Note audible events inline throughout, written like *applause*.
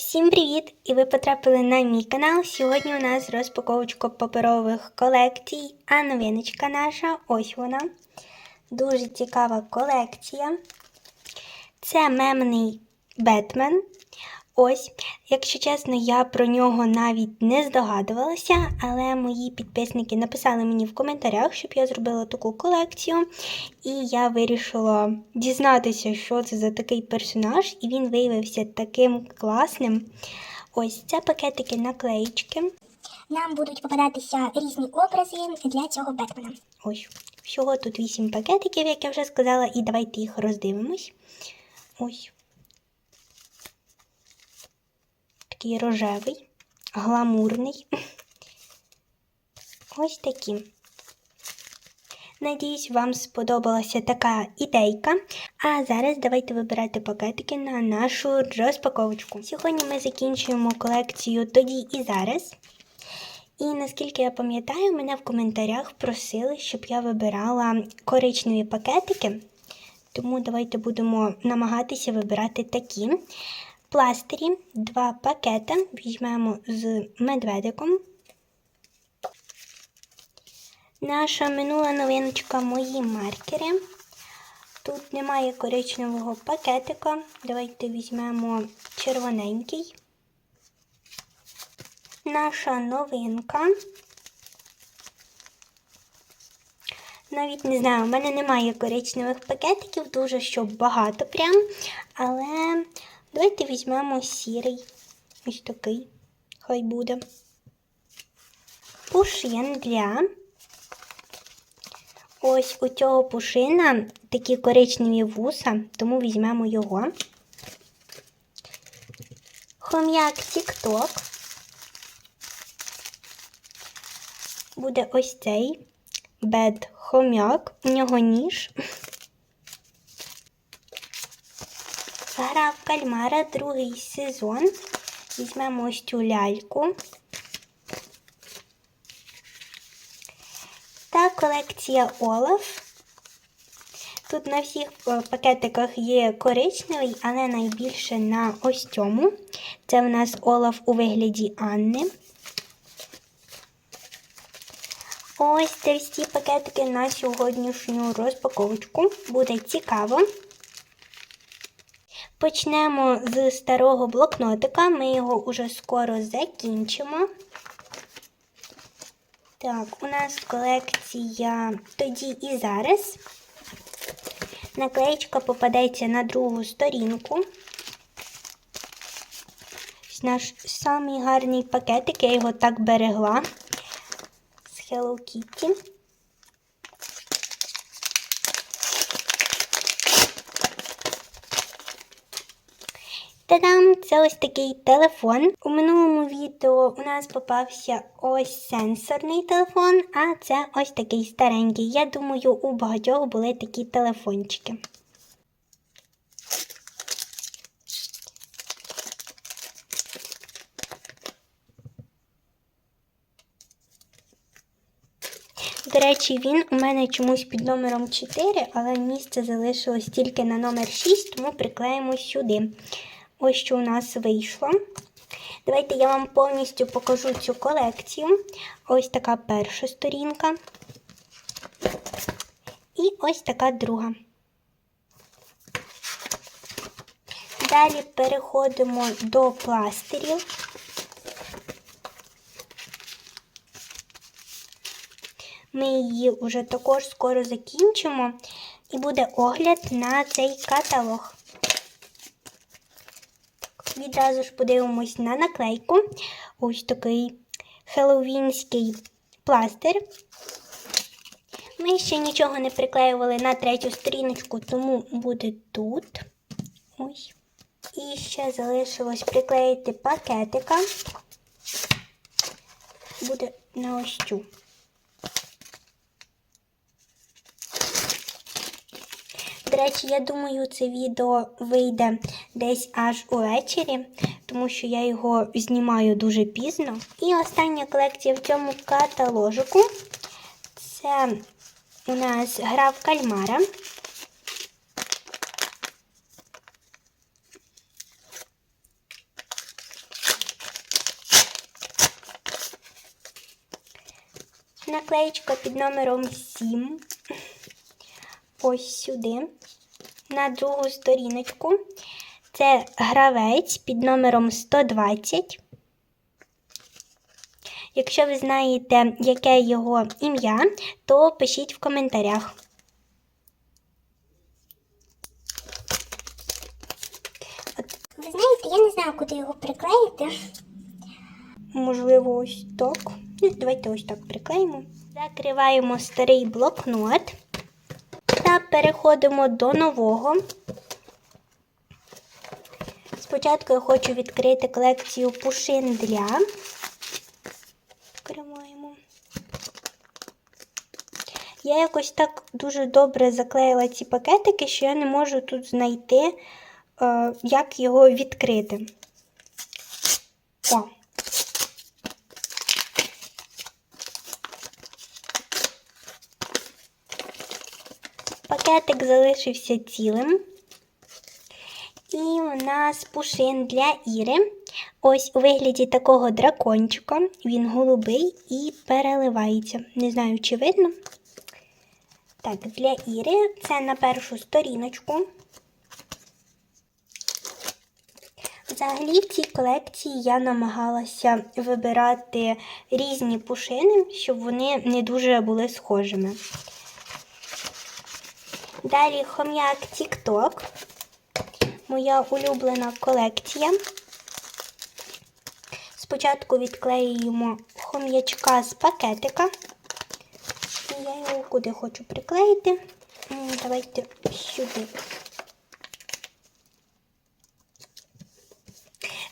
Всім привіт! І ви потрапили на мій канал. Сьогодні у нас розпаковочка паперових колекцій, а новиночка наша ось вона. Дуже цікава колекція. Це мемний Бетмен. Ось, якщо чесно, я про нього навіть не здогадувалася, але мої підписники написали мені в коментарях, щоб я зробила таку колекцію. І я вирішила дізнатися, що це за такий персонаж, і він виявився таким класним. Ось це пакетики наклеїчки. Нам будуть попадатися різні образи для цього Бетмена. Ось, всього тут 8 пакетиків, як я вже сказала, і давайте їх роздивимось. Ось. Такий рожевий, гламурний. Ось такі. Надіюсь, вам сподобалася така ідейка. А зараз давайте вибирати пакетики на нашу розпаковочку. Сьогодні ми закінчуємо колекцію тоді і зараз. І наскільки я пам'ятаю, мене в коментарях просили, щоб я вибирала коричневі пакетики. Тому давайте будемо намагатися вибирати такі. Пластирі, два пакети. Візьмемо з медведиком. Наша минула новиночка мої маркери. Тут немає коричневого пакетика. Давайте візьмемо червоненький. Наша новинка. Навіть не знаю, у мене немає коричневих пакетиків, дуже щоб багато прям. Але давайте візьмемо сірий. Ось такий. Хай буде. Пушин для. Ось у цього пушина такі коричневі вуса, тому візьмемо його. Хом'як Тік-Ток. Буде ось цей бед хом'як, у нього ніж. Гра в кальмара, другий сезон. Візьмемо ось цю ляльку. Та колекція Олаф. Тут на всіх е, пакетиках є коричневий, але найбільше на ось цьому. Це в нас Олаф у вигляді Анни. Ось це всі пакетики на сьогоднішню розпаковочку. Буде цікаво. Почнемо з старого блокнотика. Ми його уже скоро закінчимо. Так, у нас колекція тоді і зараз. Наклеєчка попадеться на другу сторінку. Наш самий гарний пакетик, я його так берегла з Hello Kitty. Та-дам! Це ось такий телефон. У минулому відео у нас попався ось сенсорний телефон, а це ось такий старенький. Я думаю, у багатьох були такі телефончики. До речі, він у мене чомусь під номером 4, але місце залишилось тільки на номер 6, тому приклеїмо сюди. Ось що у нас вийшло. Давайте я вам повністю покажу цю колекцію. Ось така перша сторінка. І ось така друга. Далі переходимо до пластирів. Ми її вже також скоро закінчимо, і буде огляд на цей каталог. Відразу ж подивимось на наклейку. Ось такий хеллоуінський пластир. Ми ще нічого не приклеювали на третю сторіночку, тому буде тут. Ось. І ще залишилось приклеїти пакетика. Буде на ось цю. До речі, я думаю, це відео вийде десь аж увечері, тому що я його знімаю дуже пізно. І остання колекція в цьому каталожику це у нас гра в кальмара. Наклеєчка під номером 7. Ось сюди. На другу сторіночку. Це гравець під номером 120. Якщо ви знаєте, яке його ім'я, то пишіть в коментарях. Ви знаєте, я не знаю, куди його приклеїти. Можливо, ось так. Ну, Давайте ось так приклеїмо. Закриваємо старий блокнот та переходимо до нового. Спочатку я хочу відкрити колекцію пушин для. Відкриваємо. Я якось так дуже добре заклеїла ці пакетики, що я не можу тут знайти, е, як його відкрити. О, Пакетик залишився цілим. І у нас пушин для Іри. Ось у вигляді такого дракончика. Він голубий і переливається. Не знаю, чи видно. Так, для Іри це на першу сторіночку. Взагалі в цій колекції я намагалася вибирати різні пушини, щоб вони не дуже були схожими. Далі хом'як TikTok. Моя улюблена колекція. Спочатку відклеюємо хом'ячка з пакетика. Я його куди хочу приклеїти. Давайте сюди.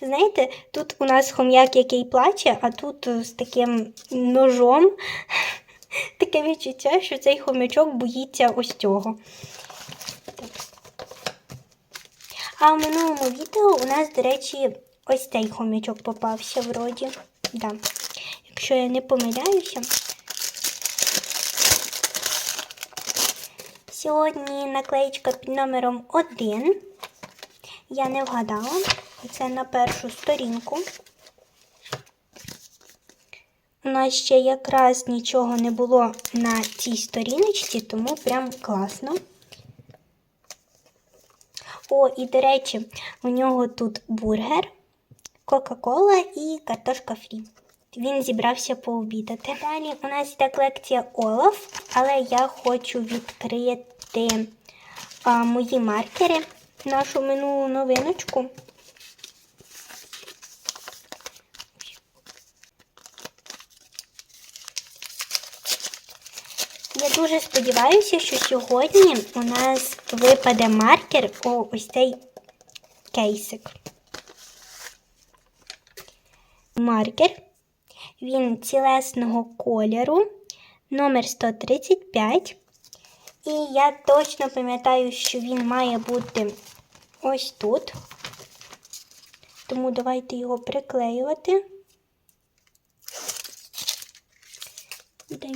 Знаєте, тут у нас хом'як, який плаче, а тут з таким ножом таке відчуття, що цей хомячок боїться ось цього. А в минулому відео у нас, до речі, ось цей хомячок попався вроді. Да. Якщо я не помиляюся. Сьогодні наклеєчка під номером 1. Я не вгадала. Це на першу сторінку. У нас ще якраз нічого не було на цій сторіночці, тому прям класно. О, і до речі, у нього тут бургер, Кока-Кола і картошка фрі. Він зібрався пообідати. Далі у нас йде колекція Олаф, але я хочу відкрити а, мої маркери, нашу минулу новиночку. Дуже сподіваюся, що сьогодні у нас випаде маркер о ось цей кейсик. Маркер. Він цілесного кольору, номер 135. І я точно пам'ятаю, що він має бути ось тут. Тому давайте його приклеювати. Де?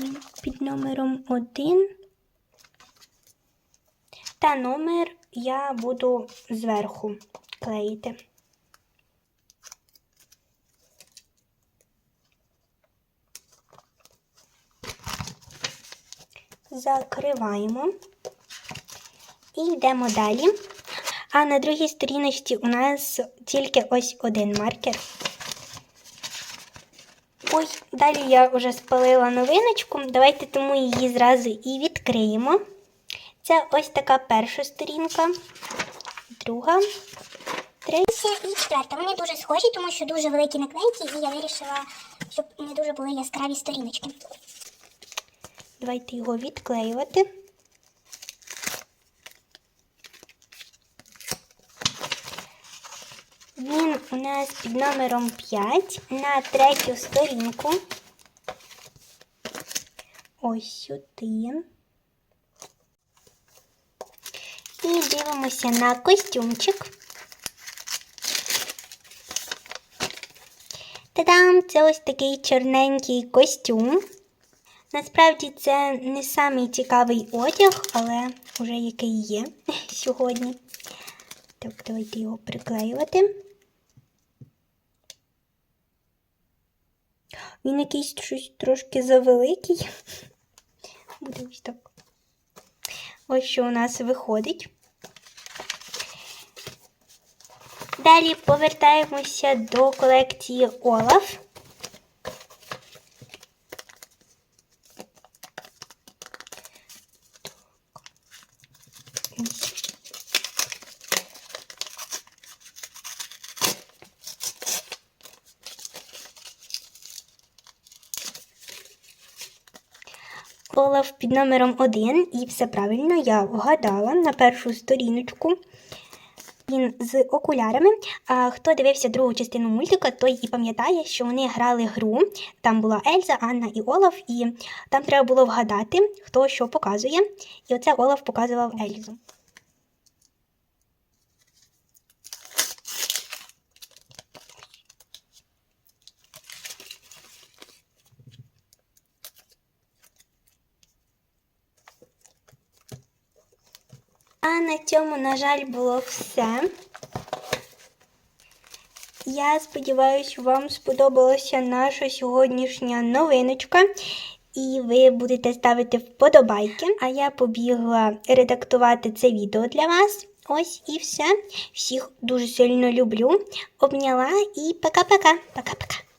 Під номером 1. Та номер я буду зверху клеїти. Закриваємо і йдемо далі. А на другій сторіночці у нас тільки ось один маркер. Ой, далі я вже спалила новиночку. Давайте тому її зразу і відкриємо. Це ось така перша сторінка, друга, третя. І четверта. Вони дуже схожі, тому що дуже великі наклейки, і я вирішила, щоб не дуже були яскраві сторіночки. Давайте його відклеювати. Він у нас під номером 5 на третю сторінку. Ось сюди. І дивимося на костюмчик. Та-дам! Це ось такий чорненький костюм. Насправді це не самий цікавий одяг, але вже який є *laughs* сьогодні. Так, давайте його приклеювати. Він якийсь щось трошки завеликий. Ось так. Ось що у нас виходить. Далі повертаємося до колекції Олаф. Олаф під номером 1 і все правильно я вгадала на першу сторіночку. Він з окулярами. А хто дивився другу частину мультика, той і пам'ятає, що вони грали гру. Там була Ельза, Анна і Олаф, і там треба було вгадати, хто що показує. І оце Олаф показував Ельзу. А на цьому, на жаль, було все. Я сподіваюся, вам сподобалася наша сьогоднішня новиночка. І ви будете ставити вподобайки. А я побігла редактувати це відео для вас. Ось і все. Всіх дуже сильно люблю. Обняла і пока-пока. Пока-пока.